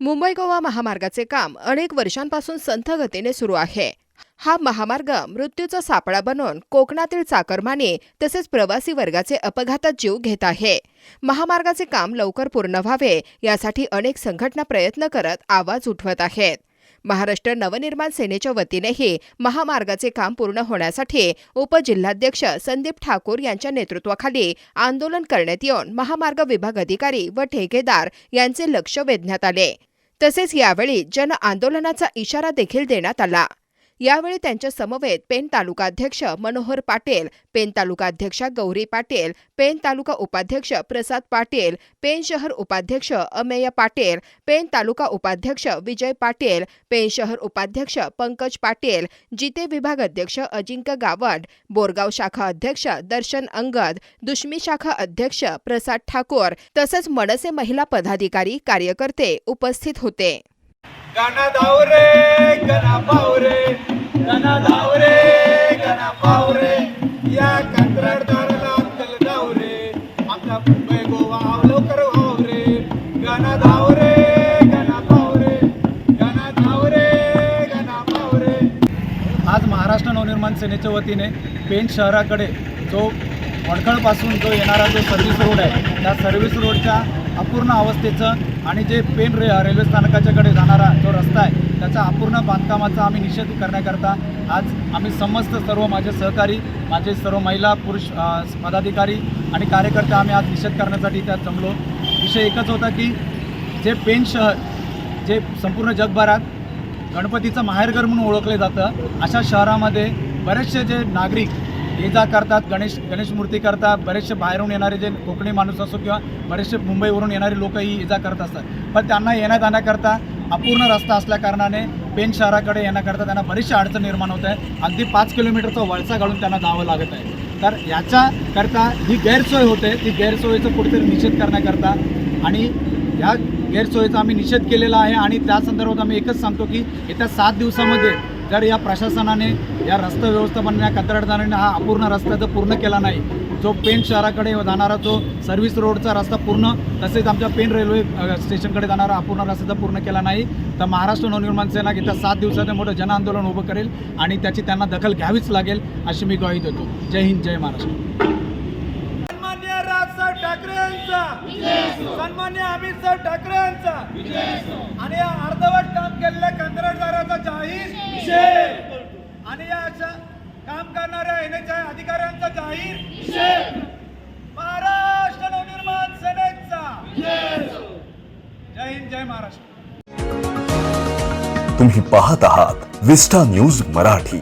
मुंबई गोवा महामार्गाचे काम अनेक वर्षांपासून संथ गतीने सुरू आहे. हा महामार्ग मृत्यूचा सापळा बनवून कोकणातील चाकरमानी तसेच प्रवासी वर्गाचे अपघातात जीव घेत आहे. महामार्गाचे काम लवकर पूर्ण व्हावे यासाठी अनेक संघटना प्रयत्न करत आवाज उठवत आहेत. महाराष्ट्र नवनिर्माण सेनेच्या वतीनेही महामार्गाचे काम पूर्ण होण्यासाठी उपजिल्हाध्यक्ष संदीप ठाकूर यांच्या नेतृत्वाखाली आंदोलन करण्यात येऊन महामार्ग विभाग अधिकारी व ठेकेदार यांचे लक्ष वेधण्यात आले. तसेच यावेळी जन आंदोलनाचा इशारा देखील देण्यात आला. यावेळी त्यांच्या समवेत पेन तालुकाध्यक्ष मनोहर पाटील पेन तालुकाध्यक्षा गौरी पाटील पेन तालुका उपाध्यक्ष प्रसाद पाटील पेन शहर उपाध्यक्ष अमेय पाटील पेन तालुका उपाध्यक्ष विजय पाटील पेन शहर उपाध्यक्ष पंकज पाटील जिते विभाग अध्यक्ष अजिंक्य गावंड बोरगाव शाखा अध्यक्ष दर्शन अंगद दुश्मी शाखा अध्यक्ष प्रसाद ठाकूर तसंच मनसे महिला पदाधिकारी कार्यकर्ते उपस्थित होते. गाना धाव रे गणा पाव गणा धाव या कंत्राटदाराला अक्कल धाव रे आमचा मुंबई गोवा अवलोकर भावरे व्हाव रे गाना धाव गणा पाव गणा धाव गणा पाव आज महाराष्ट्र नवनिर्माण सेनेच्या वतीने पेण शहराकडे जो वडखळपासून जो येणारा जो सर्व्हिस रोड आहे त्या सर्व्हिस रोडच्या अपूर्ण अवस्थेचं आणि जे पेन रे रेल्वे स्थानकाच्याकडे जाणारा जो रस्ता आहे त्याचा अपूर्ण बांधकामाचा आम्ही निषेध करण्याकरता आज आम्ही समस्त सर्व माझे सहकारी माझे सर्व महिला पुरुष पदाधिकारी आणि कार्यकर्ते आम्ही आज निषेध करण्यासाठी त्यात जमलो. विषय एकच होता की जे पेन शहर जे संपूर्ण जगभरात गणपतीचं माहेरघर म्हणून ओळखले जातं अशा शहरामध्ये बरेचसे जे नागरिक ये जा करतात गणेश गणेश मूर्ती करतात बरेचसे बाहेरून येणारे जे कोकणी माणूस असो किंवा बरेचसे मुंबईवरून येणारे लोकही ये जा करत असतात. पण त्यांना येण्या जाण्याकरता अपूर्ण रस्ता असल्याकारणाने पेन शहराकडे येण्याकरता त्यांना बरीचशी अडचण निर्माण होत आहे. अगदी पाच किलोमीटरचा वळसा घालून त्यांना जावं लागत आहे. तर याच्याकरता ही गैरसोय होते. ती गैरसोयीचं कुठेतरी निषेध करण्याकरता आणि या गैरसोयीचा आम्ही निषेध केलेला आहे आणि त्या संदर्भात आम्ही एकच सांगतो की येत्या सात दिवसामध्ये जर या प्रशासनाने या रस्ता व्यवस्थापन या कंत्राटदाराने हा अपूर्ण रस्ता जर पूर्ण केला नाही जो पेण शहराकडे जाणारा जो सर्व्हिस रोडचा रस्ता पूर्ण तसेच आमच्या पेण रेल्वे स्टेशनकडे जाणारा अपूर्ण रस्ता पूर्ण केला नाही तर महाराष्ट्र नवनिर्माण सेना येत्या सात दिवसात मोठं जनआंदोलन उभं करेल आणि त्याची त्यांना दखल घ्यावीच लागेल अशी मी ग्वाही देतो. जय हिंद जय महाराष्ट्र. सन्मान्य राजसाहेब ठाकरे यांचा. सन्मान्य अमित साहेब ठाकरे यांचा. आणि या अर्धवट काम केलेल्या कंत्राटदाराचा जाहीर. आणि या अशा काम करणाऱ्या एनएचआय अधिकाऱ्यांचा जाहीर. निषेध. महाराष्ट्र नवनिर्माण सेनेचा. जय हिंद जय महाराष्ट्र. तुम्ही पाहत आहात विस्टा न्यूज मराठी.